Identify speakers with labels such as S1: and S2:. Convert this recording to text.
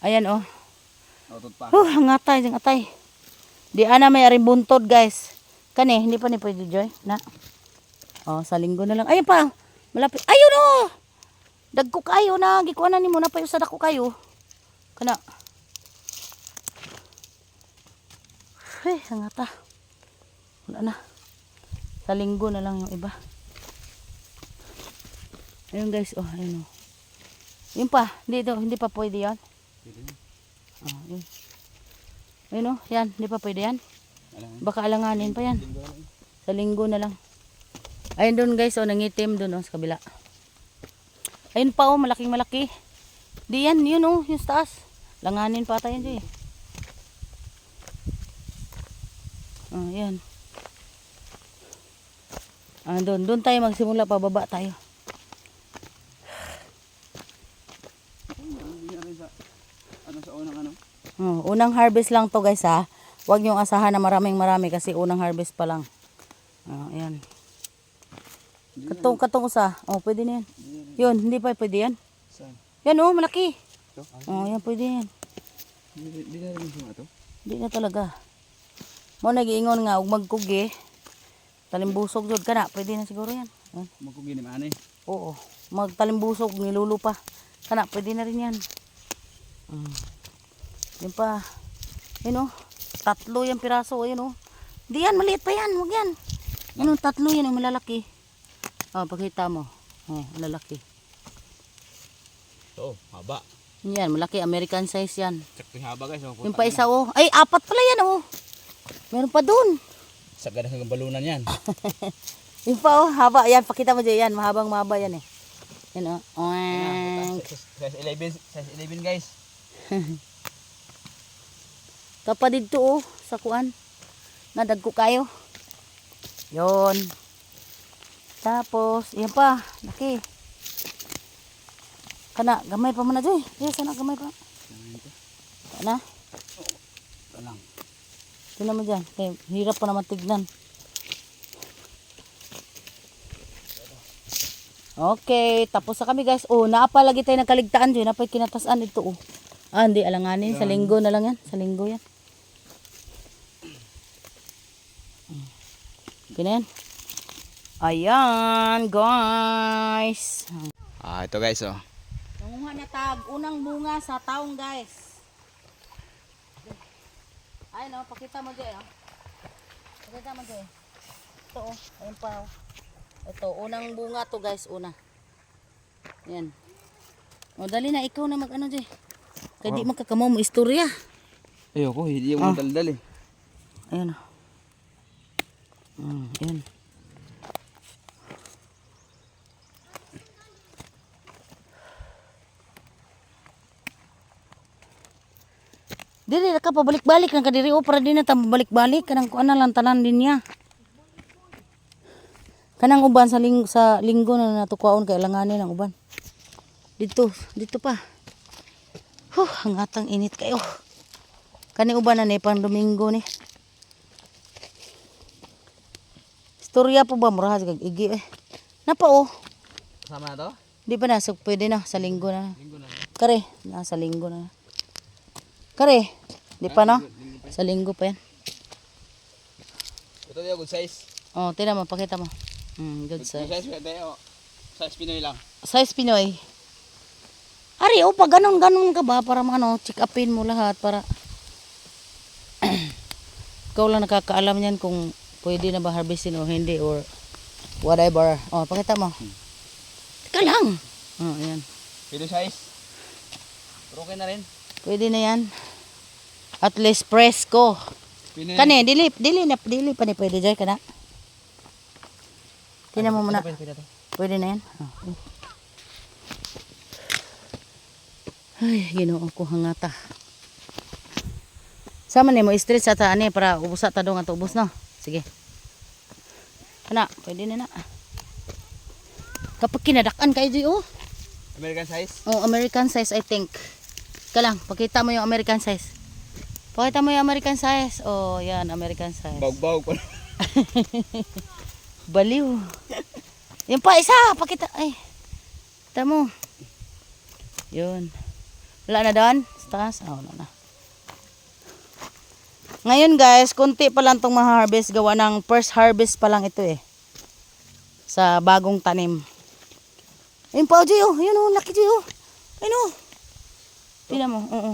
S1: Ayan oh.
S2: Pa.
S1: Huh, ang atay, ang atay. Di ana may aring buntod, guys. Kani, hindi pa ni pwede, Joy. Na. Oh, sa linggo na lang. Ayun pa. Malapit. Ayun oh. Dagko kayo na. Gikuha na ni mo. Napayo sa dako kayo. Kana. Hey, ang ata. Wala na. Sa linggo na lang yung iba. Ayun guys, oh, ayun oh. Yun pa, hindi, to, hindi pa pwede yan. Oh, yun. Ayun oh, yan, hindi pa pwede yan. Baka alanganin pa yan. Sa linggo na lang. Ayun doon guys, oh, nangitim doon oh, sa kabila. Ayun pa oh, malaking malaki. Di yan, yun oh, yung taas. Langanin pa tayo dyan eh. Oh, yan. Ah, doon, doon tayo magsimula, pababa tayo.
S2: Ano sa unang ano.
S1: Oh, unang harvest lang to guys ha. Huwag niyong asahan na maraming marami kasi unang harvest pa lang. Oh, ayan. Katong, katong usa. Oh, pwede na yan. Yun, hindi pa pwede yan.
S2: Saan?
S1: Yan oh, malaki.
S2: Ito?
S1: Oh, yan pwede yan.
S2: Hindi na rin yung ito.
S1: Hindi na talaga. Mo nagiingon nga, ug magkugi. Talimbusog jud kana, pwede na siguro yan. Oh,
S2: Magkuginim ani.
S1: oo. Magtalimbusog nilulu pa. Kana, pwede na rin yan. Mm. Yan pa. Yan oh. Tatlo yung piraso, ayun oh. Di yan, maliit pa yan, wag yan. Yan oh, tatlo yan, oh, malalaki. Oh, pakita mo. Oh, malalaki.
S2: Ito, haba.
S1: Yan, malaki, American size yan.
S2: Sakto yung haba guys. Oh,
S1: Yung pa isa oh. Ay, apat pala yan oh. Meron pa dun.
S2: Sa ganda ng balunan yan.
S1: Yung pa oh, haba. Yan, pakita mo dyan. Yan, mahabang mahaba yan eh. Yan oh. Oink.
S2: Size 11, size 11 guys.
S1: Kapadid to oh, sa kuan. Nadagko kayo. Yon. Tapos, yan pa, laki. Kana, gamay pa mo na dyan. Yes, sana gamay pa. Kana,
S2: Ito lang.
S1: tingnan mo dyan. Kaya, hirap pa naman tignan. Okay, tapos na kami guys. Oh, naapa lagi tayo nagkaligtaan dyan. Napay kinatasan ito oh. Ah, hindi, alanganin. Sa linggo na lang yan. Sa linggo yan. Okay na yan. Ayan, guys.
S2: Ah, ito guys oh.
S1: Nanguha na tag. Unang bunga sa taong guys. Ay no, pakita mo dyan. Oh. Pakita mo dyan. Ito oh. Ayun pa oh. Ito, unang bunga to guys. Una. Yan. O dali na, ikaw na mag ano dyan. Kaya di magkakamaw mo istorya.
S2: Ayoko, hindi yung
S1: Ah.
S2: daldal eh.
S1: Ayan. Mm, yan. Dili ka pabalik-balik ng kadiri o para di na balik-balik kanang kuan na lang tanan din niya. Kanang uban sa ling sa linggo na natukwaon kay langanin ang uban. Dito, dito pa. Huh, hangatang init kayo. Kani uban na ni pang Domingo ni. Istorya po ba murah kag igi eh. Napa oh.
S2: Kasama na to?
S1: Di ba na so, pwede na sa linggo na.
S2: Linggo na.
S1: Kare, nasa linggo na. Kare, di pa no? Sa linggo pa yan.
S2: Ito yung good size.
S1: Oh, tina mo, pakita mo. Mm, good
S2: Good
S1: size.
S2: size pwede oh. Size Pinoy lang.
S1: Size Pinoy. Ari, oh, pag ganun-ganun ka ba para ano, check upin mo lahat para ikaw lang nakakaalam niyan kung pwede na ba harvestin o hindi or whatever. Oh, pakita mo. Teka lang. Oh, ayan.
S2: Pinoy size. Okay na rin.
S1: Pwede na yan. At least fresco.
S2: Pinoy.
S1: Kani, dili, dili na, dili pa ni pwede dyan ka na. Tingnan mo muna.
S2: Pwede, pwede to.
S1: Pwede na yan. Oh. Ay, ginoo ko hangata. Sama ni mo stress sa ta ani para ubos ta dong ato ubos no. Sige. Kana, pwede na na. Kapag kinadakan kayo di oh.
S2: American size.
S1: Oh, American size I think. Ka lang, pakita mo yung American size. Pakita mo yung American size. Oh, yan, American size.
S2: Bawg-bawg pa.
S1: Baliw. Yung pa, isa. Pakita. Ay. Kita mo. Yun. Wala na doon? taas. Oh, na na. Ngayon guys, konti pa lang itong ma-harvest. Gawa ng first harvest pa lang ito eh. Sa bagong tanim. Ayun pa, oh. Ayun, oh. Laki, oh. Ayun, oh. Tingnan mo, oo.